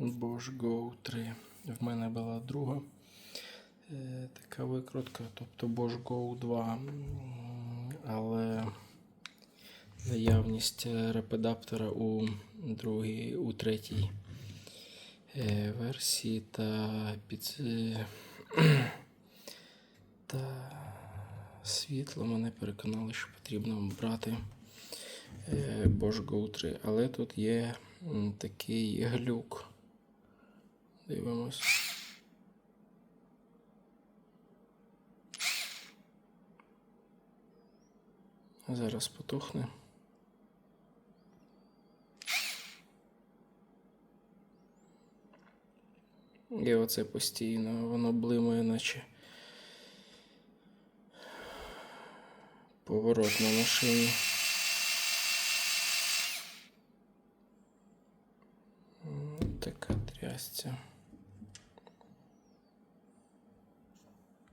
Bosch Go 3. В мене була друга е, така викрутка, тобто Bosch Go 2. Але наявність е, репедаптора у другій, у третій е, версії та під та світло мене переконали, що потрібно брати Bosch Go 3. Але тут є такий глюк. Дивимось. Зараз потухне. І оце постійно, воно блимає, наче поворот на машині. Така трясця.